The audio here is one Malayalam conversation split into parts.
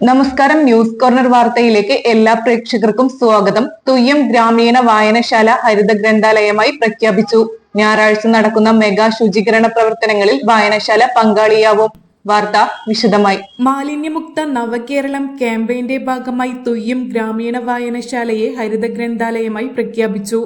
നമസ്കാരം ന്യൂസ് കോർണർ വാർത്തയിലേക്ക് എല്ലാ പ്രേക്ഷകർക്കും സ്വാഗതം. തുയ്യം ഗ്രാമീണ വായനശാല ഹരിത ഗ്രന്ഥാലയമായി പ്രഖ്യാപിച്ചു. ഞായറാഴ്ച നടക്കുന്ന മെഗാ ശുചീകരണ പ്രവർത്തനങ്ങളിൽ വായനശാല പങ്കാളിയാവും. വാർത്ത വിശദമായി. മാലിന്യമുക്ത നവകേരളം ക്യാമ്പയിന്റെ ഭാഗമായി തുയ്യം ഗ്രാമീണ വായനശാലയെ ഹരിത ഗ്രന്ഥാലയമായി പ്രഖ്യാപിച്ചു.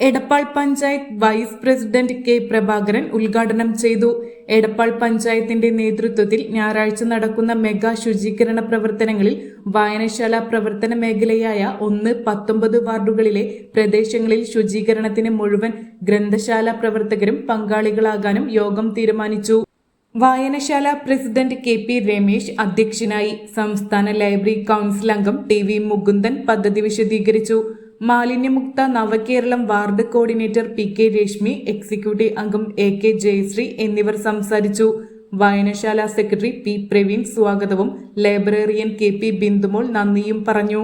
Edappal panchayat vice president K Prabhakaran ഉദ്ഘാടനം ചെയ്തു. എടപ്പാൾ പഞ്ചായത്തിന്റെ നേതൃത്വത്തിൽ ഞായറാഴ്ച നടക്കുന്ന മെഗാ ശുചീകരണ പ്രവർത്തനങ്ങളിൽ വായനശാല പ്രവർത്തന മേഖലയായ ഒന്ന് പത്തൊമ്പത് വാർഡുകളിലെ പ്രദേശങ്ങളിൽ ശുചീകരണത്തിന് മുഴുവൻ ഗ്രന്ഥശാല പ്രവർത്തകരും പങ്കാളികളാകാനും യോഗം തീരുമാനിച്ചു. വായനശാല പ്രസിഡന്റ് കെ പി രമേശ് അധ്യക്ഷനായി സംസ്ഥാന ലൈബ്രറി കൗൺസിൽ അംഗം ടി വി മുകുന്ദൻ പദ്ധതി വിശദീകരിച്ചു. മാലിന്യമുക്ത Navakeralam ward coordinator P K Rashmi executive അംഗം എ കെ ജയശ്രീ എന്നിവർ സംസാരിച്ചു. വായനശാല സെക്രട്ടറി പി പ്രവീൺ സ്വാഗതവും ലൈബ്രറിയൻ കെ പി ബിന്ദുമോൾ നന്ദിയും പറഞ്ഞു.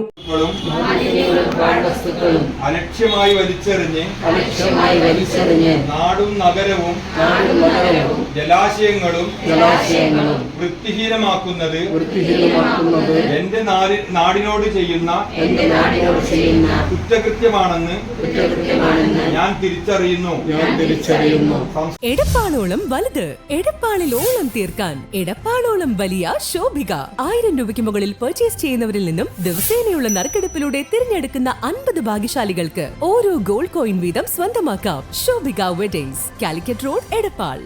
അലക്ഷ്യമായി വലിച്ചെറിഞ്ഞ് അലക്ഷ്യമായി വലിച്ചെറിഞ്ഞ് നാടും നഗരവും നാടും നഗരവും ജലാശയങ്ങളും ജലാശയങ്ങളും വൃത്തിഹീനമാക്കുന്നത് വൃത്തിഹീനമാക്കുന്നത് എന്റെ നാടിനോട് ചെയ്യുന്ന എന്റെ നാടിനോട് ചെയ്യുന്ന കുറ്റകൃത്യമാണെന്ന് കുറ്റകൃത്യമാണെന്ന് ഞാൻ തിരിച്ചറിയുന്നു. ഞാൻ തിരിച്ചറിയുന്നു. എടപ്പാളോളം വലുത് എടപ്പാളിലോളം തീർക്കാൻ എടപ്പാളോളം വലിയ ശോഭിക. ആയിരം രൂപയ്ക്ക് മുകളിൽ പർച്ചേസ് ചെയ്യുന്നവരിൽ നിന്നും ദിവസേനയുള്ള നറുക്കെടുപ്പിലൂടെ തിരഞ്ഞെടുക്കുന്ന അൻപത് ഭാഗ്യശാലികൾക്ക് ഓരോ ഗോൾഡ് കോയിൻ വീതം സ്വന്തമാക്കാം. Shobhika weddings Calicut road Edappal.